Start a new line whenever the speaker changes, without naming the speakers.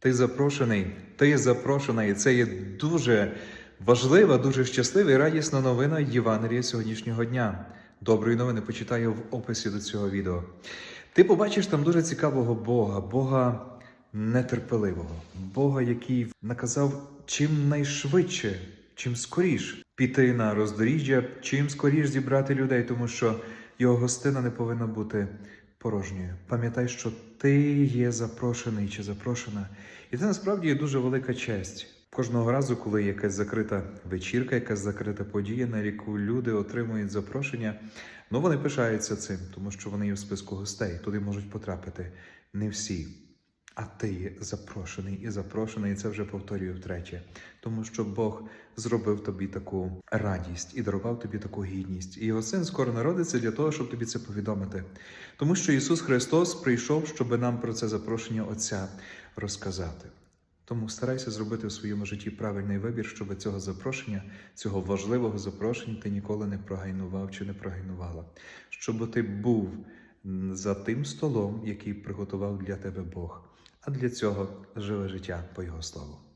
Ти запрошений, ти запрошена, і це є дуже важлива, дуже щаслива і радісна новина Євангелія сьогоднішнього дня. Доброї новини почитаю в описі до цього відео. Ти побачиш там дуже цікавого Бога, Бога нетерпеливого, Бога, який наказав чим найшвидше, чим скоріш піти на роздоріжжя, чим скоріш зібрати людей, тому що його гостина не повинна бути порожньою. Пам'ятай, що ти є запрошений чи запрошена, і це насправді є дуже велика честь. Кожного разу, коли якась закрита вечірка, якась закрита подія, на яку люди отримують запрошення, ну вони пишаються цим, тому що вони є в списку гостей. Туди можуть потрапити не всі. А ти запрошений і запрошений, і це вже повторюю втретє, тому що Бог зробив тобі таку радість і дарував тобі таку гідність. І його син скоро народиться для того, щоб тобі це повідомити. Тому що Ісус Христос прийшов, щоб нам про це запрошення Отця розказати. Тому старайся зробити в своєму житті правильний вибір, щоб цього запрошення, цього важливого запрошення ти ніколи не прогайнував чи не прогайнувала. Щоб ти був за тим столом, який приготував для тебе Бог. А для цього живе життя по Його слову.